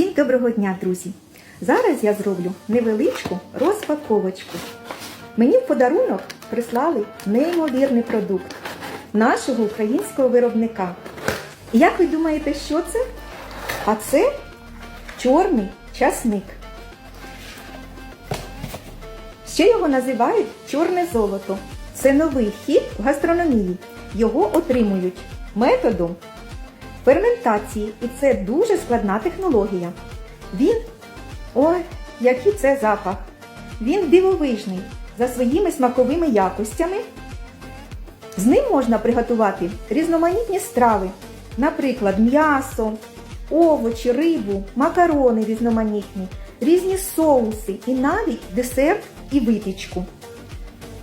Всім доброго дня, друзі! Зараз я зроблю невеличку розпаковочку. Мені в подарунок прислали неймовірний продукт нашого українського виробника. І як ви думаєте, що це? А це чорний часник. Ще його називають чорне золото. Це новий хід в гастрономії. Його отримують методом ферментації, і це дуже складна технологія. Він, ой, який це запах! Він дивовижний за своїми смаковими якостями. З ним можна приготувати різноманітні страви, наприклад, м'ясо, овочі, рибу, макарони різноманітні, різні соуси і навіть десерт і випічку.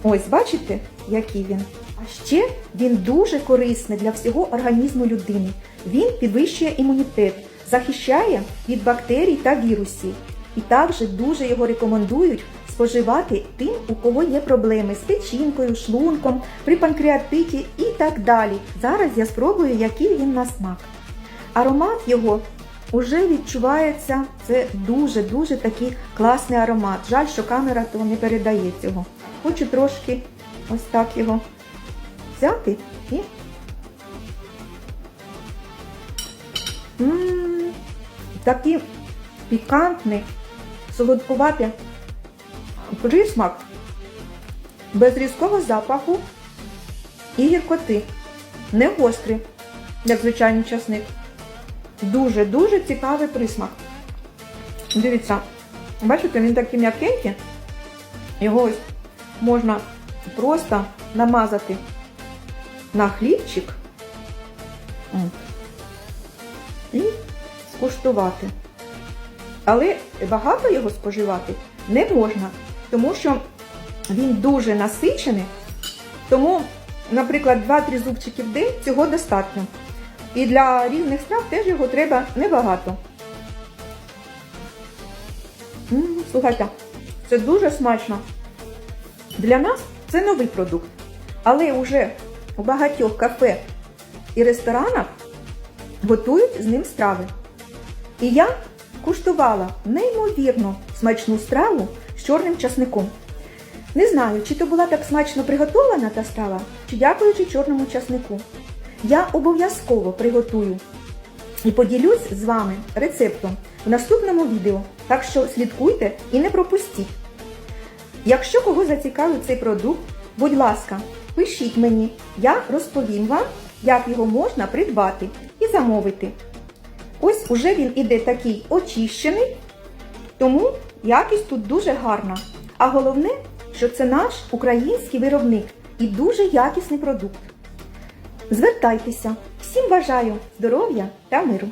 Ось бачите, який він. А ще він дуже корисний для всього організму людини. Він підвищує імунітет, захищає від бактерій та вірусів. І також дуже його рекомендують споживати тим, у кого є проблеми з печінкою, шлунком, при панкреатиті і так далі. Зараз я спробую, який він на смак. Аромат його уже відчувається. Це дуже-дуже такий класний аромат. Жаль, що камера того не передає цього. Хочу трошки ось так його взяти і. М, Такий пікантний, солодкуватий присмак, без різкого запаху і гіркоти. Не гострий, як звичайний часник. Дуже-дуже цікавий присмак. Дивіться, бачите, він такий м'якенький. Його ось можна просто намазати на хлібчик і скуштувати. Але багато його споживати не можна, тому що він дуже насичений. Тому, наприклад, 2-3 зубчики в день цього достатньо. І для різних страв теж його треба небагато. М, Слухайте, це дуже смачно. Для нас це новий продукт. Але вже у багатьох кафе і ресторанах готують з ним страви. І я куштувала неймовірно смачну страву з чорним часником. Не знаю, чи то була так смачно приготована та страва, чи дякуючи чорному часнику. Я обов'язково приготую і поділюсь з вами рецептом в наступному відео. Так що слідкуйте і не пропустіть. Якщо кого зацікавив цей продукт, будь ласка, пишіть мені, я розповім вам, як його можна придбати і замовити. Ось уже він іде такий очищений, тому якість тут дуже гарна. А головне, що це наш український виробник і дуже якісний продукт. Звертайтеся! Всім бажаю здоров'я та миру!